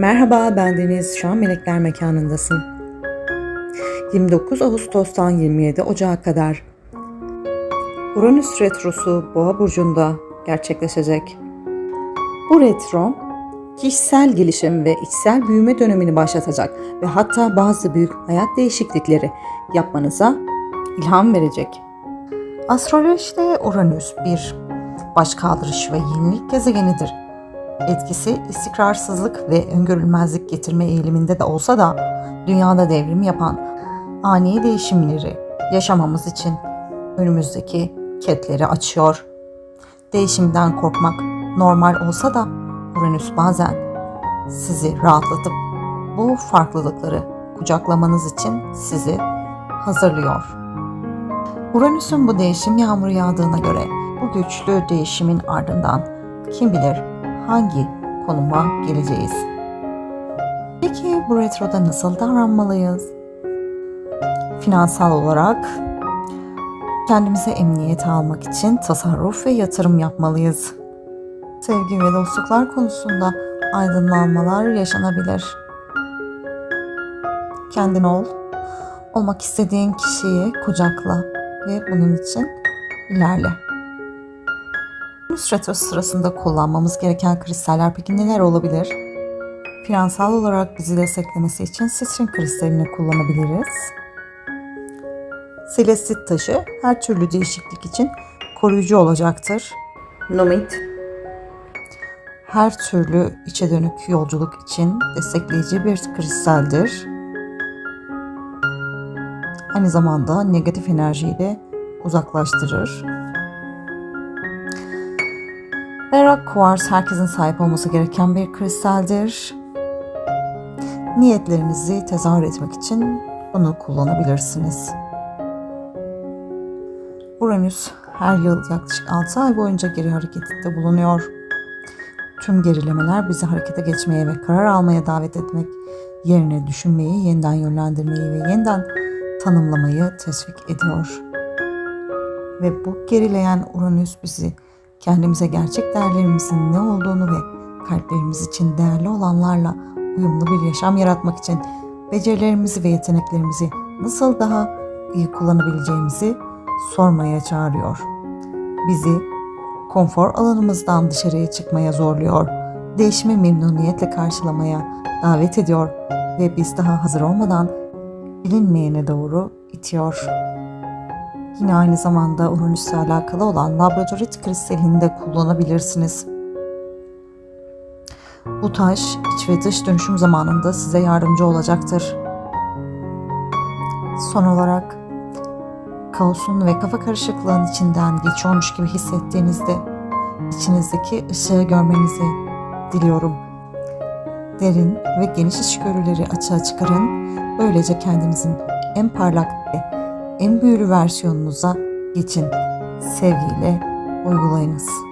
Merhaba ben Deniz, şu an Melekler Mekanı'ndasın. 29 Ağustos'tan 27 Ocağı kadar Uranüs Retrosu Boğa Burcu'nda gerçekleşecek. Bu retro, kişisel gelişim ve içsel büyüme dönemini başlatacak ve hatta bazı büyük hayat değişiklikleri yapmanıza ilham verecek. Astrolojide Uranüs bir baş kaldırış ve yenilik gezegenidir etkisi istikrarsızlık ve öngörülmezlik getirme eğiliminde de olsa da dünyada devrim yapan ani değişimleri yaşamamız için önümüzdeki ketleri açıyor. Değişimden korkmak normal olsa da Uranüs bazen sizi rahatlatıp bu farklılıkları kucaklamanız için sizi hazırlıyor. Uranüs'ün bu değişim yağmuru yağdığına göre bu güçlü değişimin ardından kim bilir hangi konuma geleceğiz? Peki bu retroda nasıl davranmalıyız? Finansal olarak kendimize emniyet almak için tasarruf ve yatırım yapmalıyız. Sevgi ve dostluklar konusunda aydınlanmalar yaşanabilir. Kendin ol, olmak istediğin kişiyi kucakla ve bunun için ilerle. Retrosu sırasında kullanmamız gereken kristaller peki neler olabilir? Finansal olarak bizi desteklemesi için sitrin kristalini kullanabiliriz. Selestit taşı her türlü değişiklik için koruyucu olacaktır. Nomit her türlü içe dönük yolculuk için destekleyici bir kristaldir. Aynı zamanda negatif enerjiyi de uzaklaştırır. Berrak kuvars herkesin sahip olması gereken bir kristaldir. Niyetlerinizi tezahür etmek için bunu kullanabilirsiniz. Uranüs her yıl yaklaşık 6 ay boyunca geri hareketinde bulunuyor. Tüm gerilemeler bizi harekete geçmeye ve karar almaya davet etmek yerine düşünmeyi, yeniden yönlendirmeyi ve yeniden tanımlamayı teşvik ediyor. Ve bu gerileyen Uranüs bizi kendimize gerçek değerlerimizin ne olduğunu ve kalplerimiz için değerli olanlarla uyumlu bir yaşam yaratmak için becerilerimizi ve yeteneklerimizi nasıl daha iyi kullanabileceğimizi sormaya çağırıyor. Bizi konfor alanımızdan dışarıya çıkmaya zorluyor, değişimi memnuniyetle karşılamaya davet ediyor ve biz daha hazır olmadan bilinmeyene doğru itiyor. Yine aynı zamanda Uranüs'le alakalı olan labradorit kristalini de kullanabilirsiniz. Bu taş iç ve dış dönüşüm zamanında size yardımcı olacaktır. Son olarak kaosun ve kafa karışıklığın içinden geçiyormuş gibi hissettiğinizde içinizdeki ışığı görmenizi diliyorum. Derin ve geniş içgörüleri açığa çıkarın. Böylece kendinizin en parlak ve en büyülü versiyonunuza geçin. Sevgiyle uygulayınız.